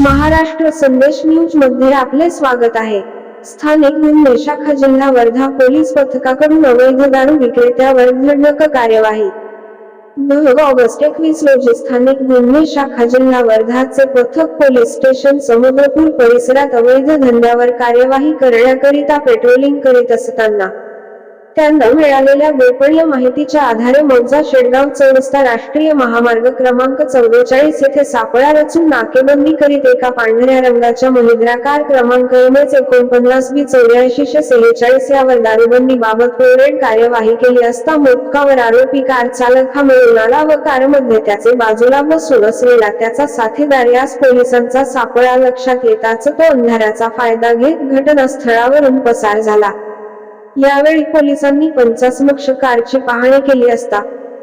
महाराष्ट्र संदेश न्यूजमध्ये आपले स्वागत आहे. स्थानिक गुन्हे शाखा जिल्हा वर्धा पोलीस पथकाकडून अवैध दारू विक्रेत्यावर दंडक कार्यवाही. दह ऑगस्ट एकवीस रोजी स्थानिक गुन्हे शाखा जिल्हा वर्धाचे पथक पोलीस स्टेशन समुद्रपूर परिसरात अवैध धंद्यावर कार्यवाही करण्याकरिता पेट्रोलिंग करीत असताना त्यांना मिळालेल्या गोपनीय माहितीच्या आधारे मौजा शेडगाव चौरस्ता राष्ट्रीय महामार्ग क्रमांक चौवेचाळीस येथे सापळा रचून नाकेबंदी करीत एका पांढऱ्या रंगाच्या महिंद्रा कार क्रमांक एम एच एकोणपन्नास बी चौऱ्याऐंशीशे सेहेचाळीस यावर दारूबंदी बाबत पेरेड कार्यवाही केली असता मोटकावर आरोपी कार चालक हा मिळून आला व कारमध्ये त्याचे बाजूला बसून असलेला त्याचा साथीदार यास पोलिसांचा सापळा लक्षात येताच तो अंधाराचा फायदा घेत घटनास्थळावरून पसार झाला. यावेळी पोलिसांनी पंचासमक्ष कारची पाहणी केली असता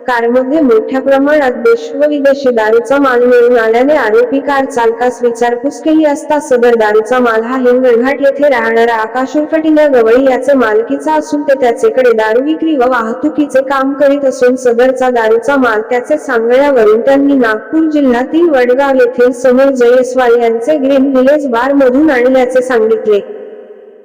कारमध्ये मोठ्या प्रमाणात देश व विदेशी दारूचा माल मिळून आल्याने आरोपी कार चालकास विचारपूस केली असता सदर दारूचा माल हा हिंगणघाट येथे राहणारा आकाश उर्फ गवळी याचे मालकीचा असून ते त्याचेकडे दारू विक्री व वाहतुकीचे काम करीत असून सदरचा दारूचा माल त्याचे सांगण्यावरून त्यांनी नागपूर जिल्ह्यातील वडगाव येथील समोर जयस्वाल यांचे ग्रीन व्हिलेज बार मधून आणल्याचे सांगितले.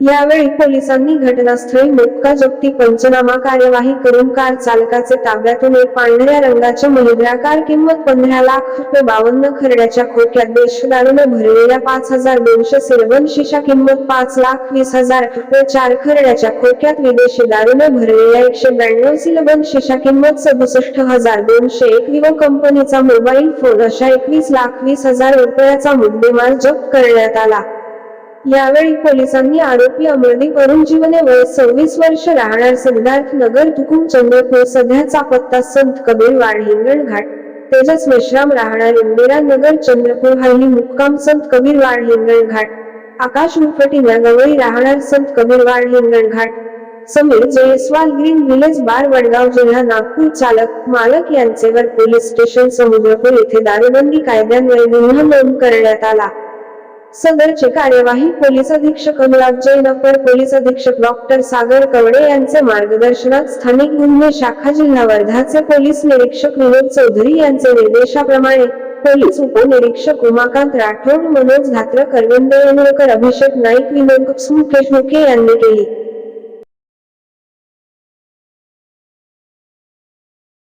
यावेळी पोलिसांनी घटनास्थळी मोक्का जप्ती पंचनामा कार्यवाही करून कार चालकाचे ताब्यातून एक पांढऱ्या रंगाच्या महिंद्रा कार किंमत पंधरा लाख रुपये बावन्न खरड्याच्या खोक्यात देशदारूने भरलेल्या पाच हजार दोनशे सिरवन शिशा किंमत पाच लाख वीस हजार रुपये चार खरड्याच्या खोक्यात विदेशी दारूने भरलेल्या एकशे ब्याण्णव सिलबन शिशा किंमत सदुसष्ट हजार दोनशे एक विवो कंपनीचा मोबाईल फोन अशा एकवीस लाख वीस हजार रुपयाचा मुद्देमाल जप्त करण्यात आला. यावेळी पोलिसांनी आरोपी अमरदीप अरुण जीवने वय सव्वीस वर्ष राहणार सिद्धार्थ नगर तुकुम चंद्रपूर सध्याचा पत्ता संत कबीर वाड हिंगण घाट तेजस मेश्राम राहणार इंदिरा नगर चंद्रपूर हल्ली मुक्काम संत कबीर वाड हिंगण घाट. आकाश मुफटीला गवळी राहणार संत कबीर वाड Hinganghat. Samir Jaiswal green village bar Wadgaon जिल्हा नागपूर चालक मालक यांचेवर पोलीस स्टेशन समुद्रपूर येथे दारूबंदी कायद्यान्वये गुन्हा नोंद करण्यात आला. सदरचे कार्यवाही पोलीस अधीक्षक अनुराग जैन अपर पोलीस अधीक्षक डॉक्टर सागर कवडे यांचे मार्गदर्शनात स्थानिक गुन्हे शाखा जिल्हा वर्धाचे पोलीस निरीक्षक विनोद चौधरी यांचे निर्देशाप्रमाणे पोलीस उपनिरीक्षक उमाकांत राठोड मनोज धात्र करविंद येणूरकर अभिषेक नाईक विनोद मुकेश मुके यांनी केली.